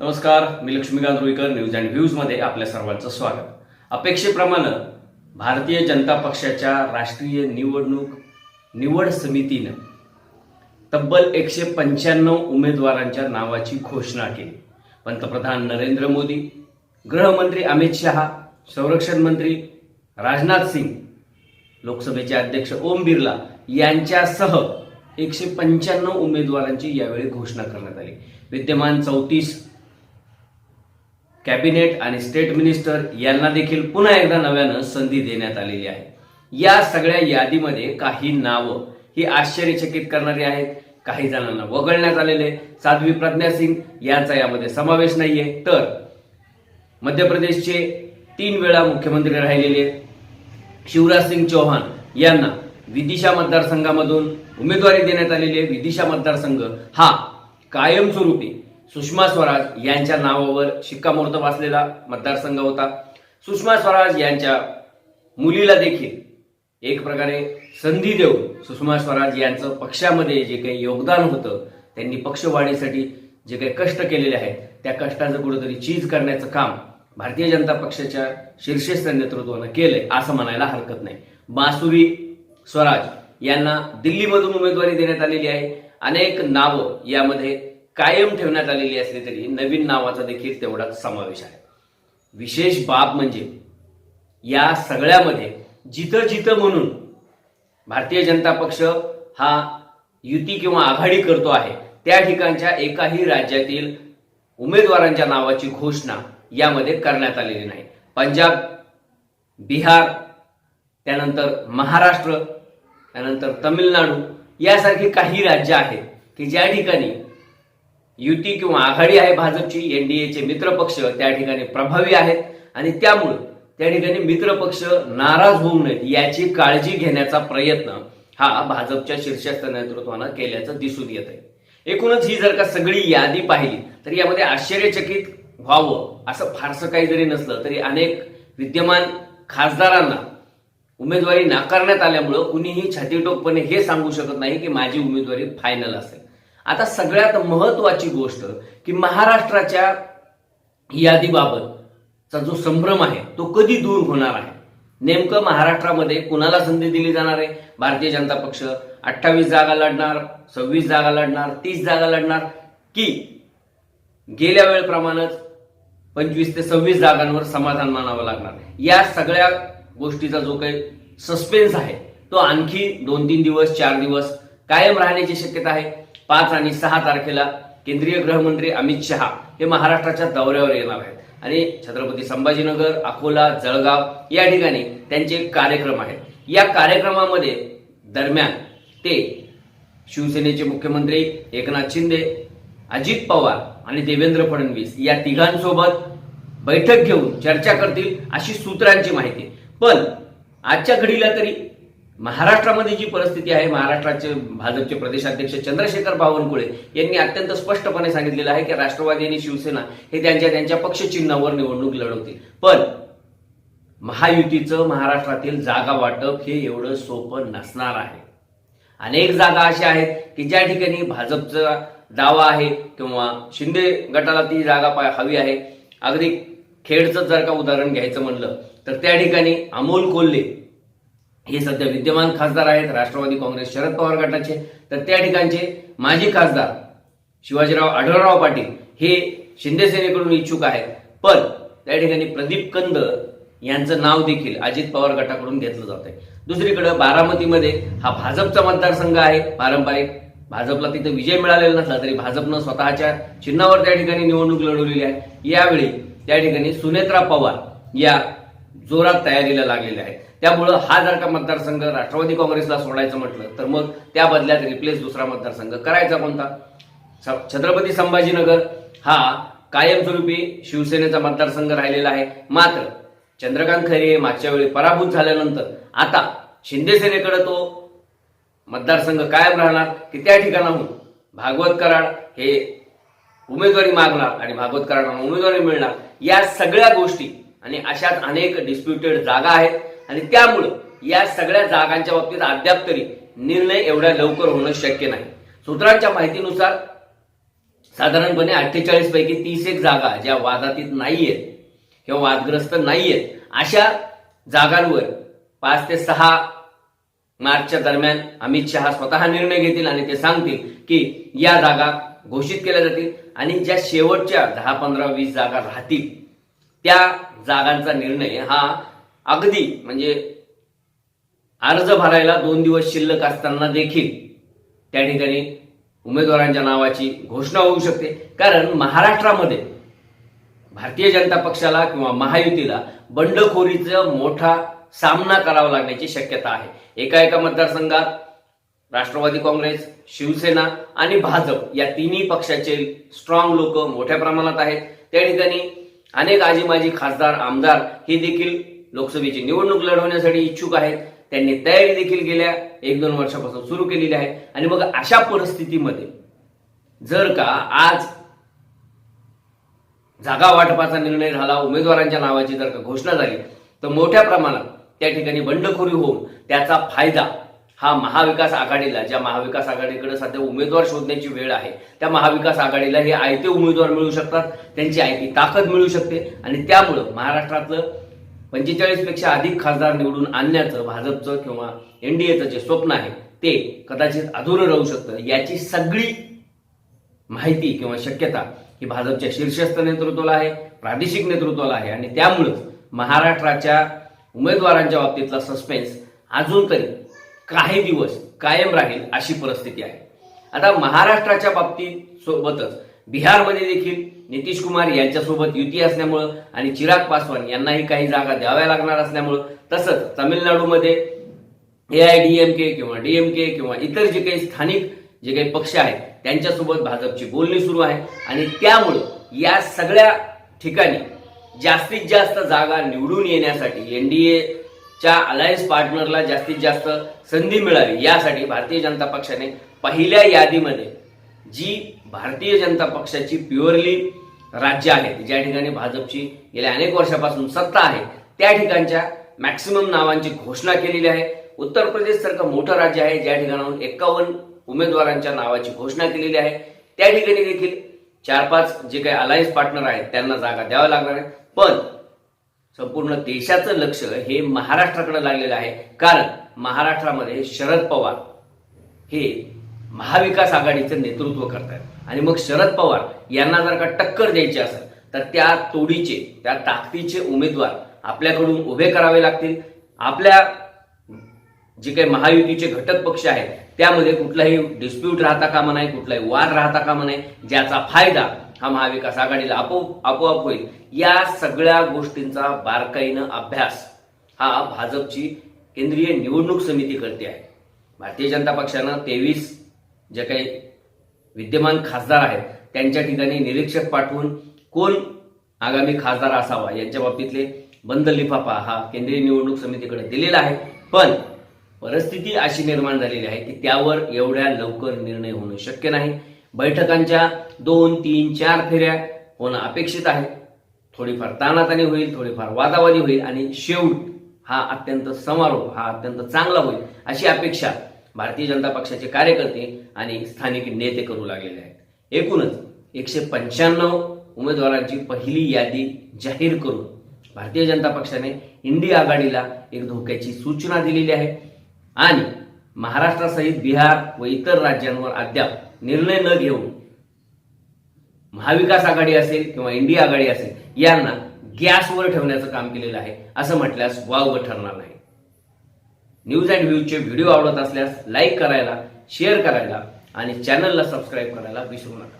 नमस्कार मी Laxmikant Ruikar news and व्ह्यूजमध्ये आपल्या सर्वांचं स्वागत. अपेक्षेप्रमाणे भारतीय जनता पक्षाच्या राष्ट्रीय निवडणूक निवड समितीनं तब्बल एकशे पंच्याण्णव उमेदवारांच्या नावाची घोषणा केली. पंतप्रधान नरेंद्र मोदी गृहमंत्री अमित शहा संरक्षण मंत्री राजनाथ सिंग लोकसभेचे अध्यक्ष ओम बिर्ला यांच्यासह एकशे पंच्याण्णव उमेदवारांची यावेळी घोषणा करण्यात आली. विद्यमान चौतीस कॅबिनेट आणि स्टेट मिनिस्टर यांना देखील पुन्हा एकदा नव्यानं संधी देण्यात आलेली आहे. या सगळ्या यादीमध्ये काही नावं ही आश्चर्यचकित करणारी आहेत. काही जणांना वगळण्यात आलेले साध्वी प्रज्ञा सिंग यांचा यामध्ये समावेश नाहीये. तर मध्य प्रदेशचे तीन वेळा मुख्यमंत्री राहिलेले शिवराज सिंग चौहान यांना विदिशा मतदारसंघामधून उमेदवारी देण्यात आलेली आहे. विदिशा मतदारसंघ हा कायमस्वरूपी सुषमा स्वराज यांच्या नावावर शिक्कामोर्तब असलेला मतदारसंघ होता. सुषमा स्वराज यांच्या मुलीला देखील एक प्रकारे संधी देऊन सुषमा स्वराज यांचं पक्षामध्ये जे काही योगदान होतं त्यांनी पक्षवाढीसाठी जे काही कष्ट केलेले आहेत त्या कष्टाचं कुठंतरी चीज करण्याचं काम भारतीय जनता पक्षाच्या शीर्षस्थ नेतृत्वानं केलंय असं म्हणायला हरकत नाही. मासुरी स्वराज यांना दिल्लीमधून उमेदवारी देण्यात आलेली आहे. अनेक नावं यामध्ये कायम ठेवण्यात आलेली असली तरी नवीन नावाचा देखील तेवढाच समावेश आहे. विशेष बाब म्हणजे या सगळ्यामध्ये जिथं जिथं म्हणून भारतीय जनता पक्ष हा युती किंवा आघाडी करतो आहे त्या ठिकाणच्या एकाही राज्यातील उमेदवारांच्या नावाची घोषणा यामध्ये करण्यात आलेली नाही. पंजाब बिहार त्यानंतर महाराष्ट्र त्यानंतर तमिळनाडू यासारखी काही राज्य आहेत की ज्या ठिकाणी युती किंवा आघाडी आहे भाजपची एनडीएचे मित्रपक्ष त्या ठिकाणी प्रभावी आहेत आणि त्यामुळे त्या ठिकाणी मित्रपक्ष नाराज होऊ नयेत याची काळजी घेण्याचा प्रयत्न हा भाजपच्या शीर्षस्थ नेतृत्वानं केल्याचं दिसून येत आहे एकूणच ही जर का सगळी यादी पाहिली तर यामध्ये आश्चर्यचकित व्हावं असं फारसं काही जरी नसलं तरी अनेक विद्यमान खासदारांना उमेदवारी नाकारण्यात आल्यामुळं कुणीही छातीटोकपणे हे सांगू शकत नाही की माझी उमेदवारी फायनल असेल. आता सगळ्यात महत्वाची गोष्ट की महाराष्ट्राच्या यादीबाबतचा जो संभ्रम आहे तो कधी दूर होणार आहे? नेमकं महाराष्ट्रामध्ये कुणाला संधी दिली जाणार आहे? भारतीय जनता पक्ष अठ्ठावीस जागा लढणार सव्वीस जागा लढणार तीस जागा लढणार की गेल्या वेळेप्रमाणेच पंचवीस ते सव्वीस जागांवर समाधान मानावं लागणार या सगळ्या गोष्टीचा जो काही सस्पेन्स आहे तो आणखी दोन तीन दिवस चार दिवस कायम राहण्याची शक्यता आहे. पाच आणि सहा तारखेला केंद्रीय गृहमंत्री अमित शहा हे महाराष्ट्राच्या दौऱ्यावर येणार आहेत. आणि छत्रपती संभाजीनगर अकोला जळगाव या ठिकाणी त्यांचे कार्यक्रम आहेत या कार्यक्रमामध्ये दरम्यान ते शिवसेनेचे मुख्यमंत्री एकनाथ शिंदे अजित पवार आणि देवेंद्र फडणवीस या तिघांसोबत बैठक घेऊन चर्चा करतील अशी सूत्रांची माहिती. पण आजच्या घडीला तरी महाराष्ट्रामध्ये जी परिस्थिती आहे महाराष्ट्राचे भाजपचे प्रदेशाध्यक्ष चंद्रशेखर बावनकुळे यांनी अत्यंत स्पष्टपणे सांगितलेलं आहे की राष्ट्रवादी आणि शिवसेना हे त्यांच्या त्यांच्या पक्षचिन्हावर निवडणूक लढवतील. पण महायुतीचं महाराष्ट्रातील जागा वाटप हे एवढं सोपं नसणार आहे. अनेक जागा अशा आहेत की ज्या ठिकाणी भाजपचा दावा आहे किंवा शिंदे गटाला ती जागा हवी आहे. अगदी खेडचं जर का उदाहरण घ्यायचं म्हणलं तर त्या ठिकाणी अमोल कोल्हे हे सध्या विद्यमान खासदार आहेत राष्ट्रवादी काँग्रेस शरद पवार गटाचे. तर त्या ठिकाणचे माजी खासदार शिवाजीराव आढळराव पाटील हे शिंदे सेनेकडून इच्छुक आहेत. पण त्या ठिकाणी प्रदीप कंद यांचं नाव देखील अजित पवार गटाकडून घेतलं जात आहे दुसरीकडे बारामतीमध्ये हा भाजपचा मतदारसंघ आहे पारंपरिक. भाजपला तिथे विजय मिळालेला नसला तरी भाजपनं स्वतःच्या चिन्हावर त्या ठिकाणी निवडणूक लढवलेली आहे. यावेळी त्या ठिकाणी सुनेत्रा पवार या जोरात तयारीला लागलेल्या आहेत. त्यामुळं हा जर का मतदारसंघ राष्ट्रवादी काँग्रेसला सोडायचं म्हटलं तर मग त्या बदल्यात रिप्लेस दुसरा मतदारसंघ करायचा कोणता? स- छत्रपती संभाजीनगर हा कायमस्वरूपी शिवसेनेचा मतदारसंघ राहिलेला आहे. मात्र चंद्रकांत खैरे मागच्या वेळी पराभूत झाल्यानंतर आता शिंदेसेनेकडे तो मतदारसंघ कायम राहणार की त्या ठिकाणाहून भागवत कराड हे उमेदवारी मागणार आणि भागवत कराडांना उमेदवारी मिळणार या सगळ्या गोष्टी आणि अशाच अनेक डिस्प्युटेड जागा आहेत. आणि त्यामुळं या सगळ्या जागांच्या बाबतीत अद्याप तरी निर्णय एवढ्या लवकर होणं शक्य नाही. सूत्रांच्या माहितीनुसार साधारणपणे अठ्ठेचाळीस पैकी तीस एक जागा ज्या वादातीत नाहीयेत किंवा वादग्रस्त नाहीयेत अशा जागांवर पाच ते सहा मार्चच्या दरम्यान अमित शहा स्वतः निर्णय घेतील आणि ते सांगतील की या जागा घोषित केल्या जातील आणि ज्या शेवटच्या दहा पंधरा वीस जागा राहतील त्या जागांचा निर्णय हा अगदी म्हणजे अर्ज भरायला दोन दिवस शिल्लक असताना देखील त्या ठिकाणी उमेदवारांच्या नावाची घोषणा होऊ शकते. कारण महाराष्ट्रामध्ये भारतीय जनता पक्षाला किंवा महायुतीला बंडखोरीचा मोठा सामना करावा लागण्याची शक्यता आहे. एका एका मतदारसंघात राष्ट्रवादी काँग्रेस शिवसेना आणि भाजप या तिन्ही पक्षाचे स्ट्रॉंग लोक मोठ्या प्रमाणात आहेत. त्या ठिकाणी अनेक आजी माजी खासदार आमदार हे देखील लोकसभेची निवडणूक लढवण्यासाठी इच्छुक आहेत. त्यांनी तयारी देखील गेल्या एक दोन वर्षापासून सुरू केलेली आहे. आणि मग अशा परिस्थितीमध्ये जर का आज जागा वाटपाचा निर्णय झाला उमेदवारांच्या नावाची जर का घोषणा झाली तर मोठ्या प्रमाणात त्या ठिकाणी बंडखोरी होऊन त्याचा फायदा हा महाविकास आघाडीला ज्या महाविकास आघाडीकडे सध्या उमेदवार शोधण्याची वेळ आहे त्या महाविकास आघाडीला हे आयते उमेदवार मिळू शकतात त्यांची आयती ताकद मिळू शकते आणि त्यामुळं महाराष्ट्रातलं पंचेचाळीसपेक्षा अधिक खासदार निवडून आणण्याचं भाजपचं किंवा एनडीएचं जे स्वप्न आहे ते कदाचित अधुरं राहू शकतं. याची सगळी माहिती किंवा शक्यता ही भाजपच्या शीर्षस्थ नेतृत्वाला आहे प्रादेशिक नेतृत्वाला आहे आणि त्यामुळंच महाराष्ट्राच्या उमेदवारांच्या बाबतीतला सस्पेन्स अजून तरी काही दिवस कायम राहील अशी परिस्थिती आहे. आता महाराष्ट्राच्या बाबतीत सोबतच बिहारमध्ये देखील नितीश कुमार यांच्यासोबत युती असल्यामुळं आणि चिराग पासवान यांनाही काही जागा द्याव्या लागणार असल्यामुळं तसंच तामिळनाडूमध्ये A I D M K किंवा डीएमके किंवा इतर जे काही स्थानिक जे काही पक्ष आहेत त्यांच्यासोबत भाजपची बोलणी सुरू आहे. आणि त्यामुळं या सगळ्या ठिकाणी जास्तीत जास्त जागा निवडून येण्यासाठी च्या अलायन्स पार्टनरला जास्तीत जास्त संधी मिळावी यासाठी भारतीय जनता पक्षाने पहिल्या यादीमध्ये जी भारतीय जनता पक्षाची प्युअरली राज्य आहेत ज्या ठिकाणी भाजपची गेल्या अनेक वर्षापासून सत्ता आहे त्या ठिकाणच्या मॅक्सिमम नावांची घोषणा केलेली आहे. उत्तर प्रदेश सारखं मोठं राज्य आहे ज्या ठिकाणाहून एकावन्न उमेदवारांच्या नावाची घोषणा केलेली आहे. त्या ठिकाणी देखील चार पाच जे काही अलायन्स पार्टनर आहेत त्यांना जागा द्याव्या लागणार आहे. पण संपूर्ण देशाचं लक्ष हे महाराष्ट्राकडे लागलेलं आहे. कारण महाराष्ट्रामध्ये शरद पवार हे महाविकास आघाडीचं नेतृत्व करतात आणि मग शरद पवार यांना जर का टक्कर द्यायची असेल तर त्या तोडीचे त्या ताकदीचे उमेदवार आपल्याकडून उभे करावे लागतील. आपल्या जे काही महायुतीचे घटक पक्ष आहेत त्यामध्ये कुठलाही डिस्प्यूट राहता कामा नाही कुठलाही वाद राहता कामा नाही ज्याचा फायदा हा महाविकास आघाडीला आपोआप आपोआप होईल. या सगळ्या गोष्टींचा बारकाईनं अभ्यास हा भाजपची केंद्रीय निवडणूक समिती करते आहे. भारतीय जनता पक्षानं तेवीस जे काही विद्यमान खासदार आहेत त्यांच्या ठिकाणी निरीक्षक पाठवून कोण आगामी खासदार असावा यांच्या बाबतीतले बंद लिफाफा हा केंद्रीय निवडणूक समितीकडे दिलेला आहे. पण परिस्थिती अशी निर्माण झालेली आहे की त्यावर एवढ्या लवकर निर्णय होणं शक्य नाही. बैठकांच्या दोन तीन चार फेऱ्या होणं अपेक्षित आहे. थोडीफार ताणाताणी होईल थोडीफार वादावादी होईल आणि शेवट हा अत्यंत समारोप हा अत्यंत चांगला होईल अशी अपेक्षा भारतीय जनता पक्षाचे कार्यकर्ते आणि स्थानिक नेते करू लागलेले आहेत. एकूणच एकशे पंच्याण्णव उमेदवारांची पहिली यादी जाहीर करून भारतीय जनता पक्षाने इंडिया आघाडीला एक धोक्याची सूचना दिलेली आहे. आणि महाराष्ट्रासहित बिहार व इतर राज्यांवर अद्याप निर्णय न घेऊन महाविकास आघाडी असेल किंवा इंडिया आघाडी असेल यांना गॅसवर ठेवण्याचं काम केलेलं आहे असं म्हटल्यास वाव ठरणार नाही. न्यूज अँड व्ह्यूजचे व्हिडिओ आवडत असल्यास लाईक करायला शेअर करायला आणि चॅनलला सबस्क्राईब करायला विसरू नका.